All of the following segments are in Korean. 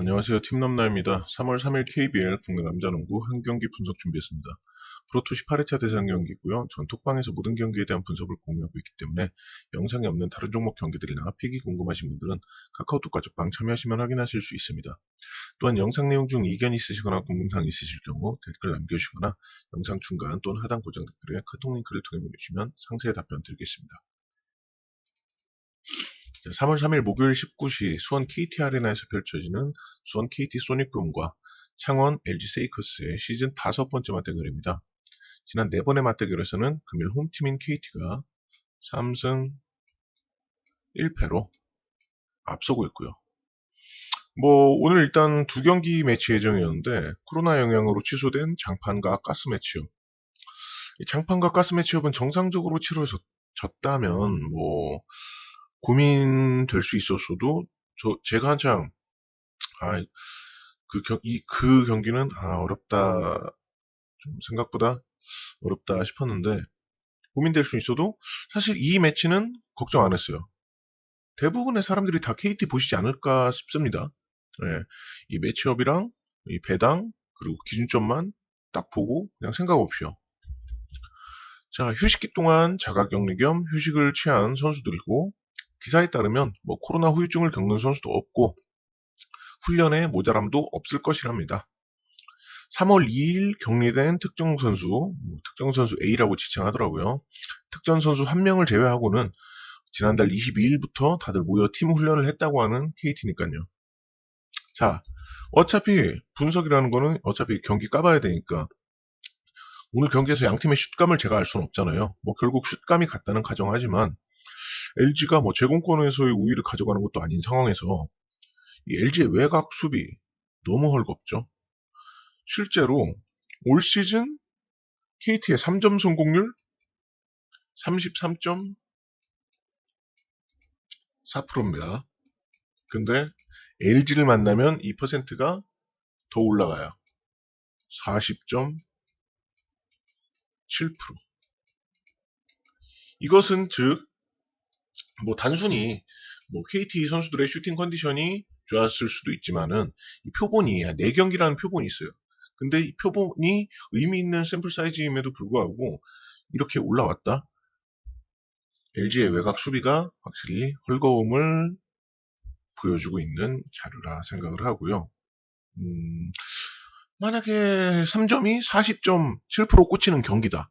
안녕하세요. 팀남나입니다. 3월 3일 KBL 국내 남자농구 한 경기 분석 준비했습니다. 프로토 18회차 대상 경기고요. 전 톡방에서 모든 경기에 대한 분석을 공유하고 있기 때문에 영상에 없는 다른 종목 경기들이나 픽이 궁금하신 분들은 카카오톡 가족방 참여하시면 확인하실 수 있습니다. 또한 영상 내용 중 이견 있으시거나 궁금사항 있으실 경우 댓글 남겨주시거나 영상 중간 또는 하단 고정 댓글에 카톡 링크를 통해 보내주시면 상세히 답변 드리겠습니다. 3월 3일 목요일 19시 수원 KT 아레나에서 펼쳐지는 수원 KT 소닉붐과 창원 LG 세이커스의 시즌 다섯 번째 맞대결입니다. 지난 네 번의 맞대결에서는 금일 홈팀인 KT가 3승 1패로 앞서고 있고요. 뭐 오늘 일단 두 경기 매치 예정이었는데 코로나 영향으로 취소된 장판과 가스 매치업. 장판과 가스 매치업은 정상적으로 치러졌다면 뭐 고민될 수 있었어도 저 제가 한창 아, 그, 경, 이, 그 경기는 아, 어렵다 좀 생각보다 어렵다 싶었는데 고민될 수 있어도 사실 이 매치는 걱정 안 했어요. 대부분의 사람들이 다 KT 보시지 않을까 싶습니다. 네, 이 매치업이랑 이 배당 그리고 기준점만 딱 보고 그냥 생각 없이요. 자 휴식기 동안 자가격리 겸 휴식을 취한 선수들이고 기사에 따르면 뭐 코로나 후유증을 겪는 선수도 없고 훈련에 모자람도 없을 것이랍니다. 3월 2일 격리된 특정 선수, 뭐 특정 선수 A라고 지칭하더라고요. 특정 선수 한 명을 제외하고는 지난달 22일부터 다들 모여 팀 훈련을 했다고 하는 KT니까요. 자, 어차피 분석이라는 거는 어차피 경기 까봐야 되니까 오늘 경기에서 양 팀의 슛감을 제가 알 수는 없잖아요. 뭐 결국 슛감이 같다는 가정하지만 LG가 뭐 제공권에서의 우위를 가져가는 것도 아닌 상황에서 이 LG의 외곽 수비 너무 헐겁죠. 실제로 올 시즌 KT의 3점 성공률 33.4%입니다. 근데 LG를 만나면 이 퍼센트가 더 올라가요. 40.7%. 이것은 즉, 뭐 단순히 뭐 KT 선수들의 슈팅 컨디션이 좋았을 수도 있지만은 이 표본이 4경기라는 표본이 있어요. 근데 이 표본이 의미 있는 샘플 사이즈임에도 불구하고 이렇게 올라왔다. LG의 외곽 수비가 확실히 헐거움을 보여주고 있는 자료라 생각을 하고요. 음, 만약에 3점이 40.7% 꽂히는 경기다.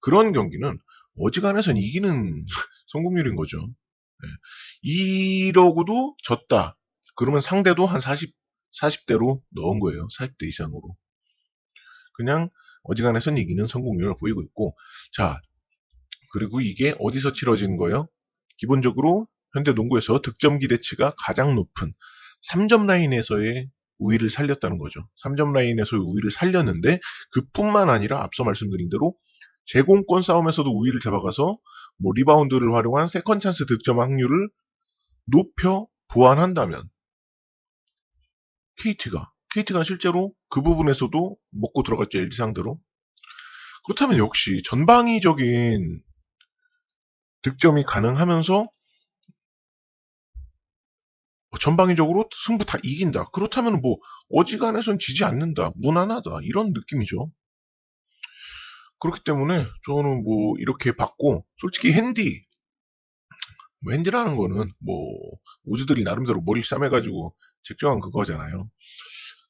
그런 경기는 어지간해선 이기는 성공률인 거죠. 네. 이러고도 졌다. 그러면 상대도 한 40, 40대로 넣은 거예요. 40대 이상으로. 그냥 어지간해선 이기는 성공률을 보이고 있고, 자, 그리고 이게 어디서 치러지는 거예요? 기본적으로 현대 농구에서 득점 기대치가 가장 높은 3점 라인에서의 우위를 살렸다는 거죠. 3점 라인에서의 우위를 살렸는데 그뿐만 아니라 앞서 말씀드린 대로 제공권 싸움에서도 우위를 잡아가서 뭐 리바운드를 활용한 세컨 찬스 득점 확률을 높여 보완한다면 KT가 KT가 실제로 그 부분에서도 먹고 들어갔죠 LG 상대로 그렇다면 역시 전방위적인 득점이 가능하면서 전방위적으로 승부 다 이긴다. 그렇다면 뭐 어지간해선 지지 않는다. 무난하다. 이런 느낌이죠. 그렇기 때문에 저는 뭐 이렇게 받고 솔직히 핸디 뭐 핸디라는 거는 뭐 우즈들이 나름대로 머리 싸매가지고 책정한 그거잖아요.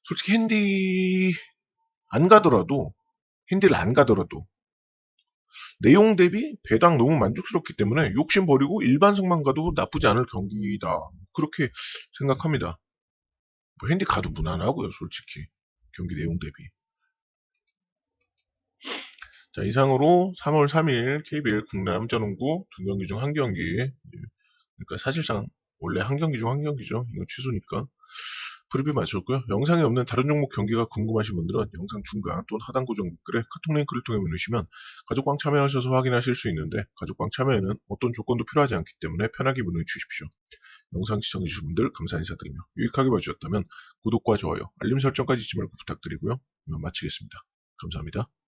솔직히 핸디 안 가더라도 핸디를 안 가더라도 내용 대비 배당 너무 만족스럽기 때문에 욕심 버리고 일반승만 가도 나쁘지 않을 경기다. 그렇게 생각합니다. 뭐 핸디 가도 무난하고요, 솔직히. 경기 내용 대비. 자, 이상으로 3월 3일 KBL 국내 남자농구 두 경기 중 한 경기. 그러니까 사실상 원래 한 경기 중 한 경기죠. 이거 취소니까. 프리뷰 마쳤고요. 영상에 없는 다른 종목 경기가 궁금하신 분들은 영상 중간 또는 하단 고정 댓글에 카톡 링크를 통해 누르시면 가족방 참여하셔서 확인하실 수 있는데 가족방 참여에는 어떤 조건도 필요하지 않기 때문에 편하게 문의 주십시오. 영상 시청해주신 분들 감사 인사드리며 유익하게 봐주셨다면 구독과 좋아요, 알림 설정까지 잊지 말고 부탁드리고요. 이만 마치겠습니다. 감사합니다.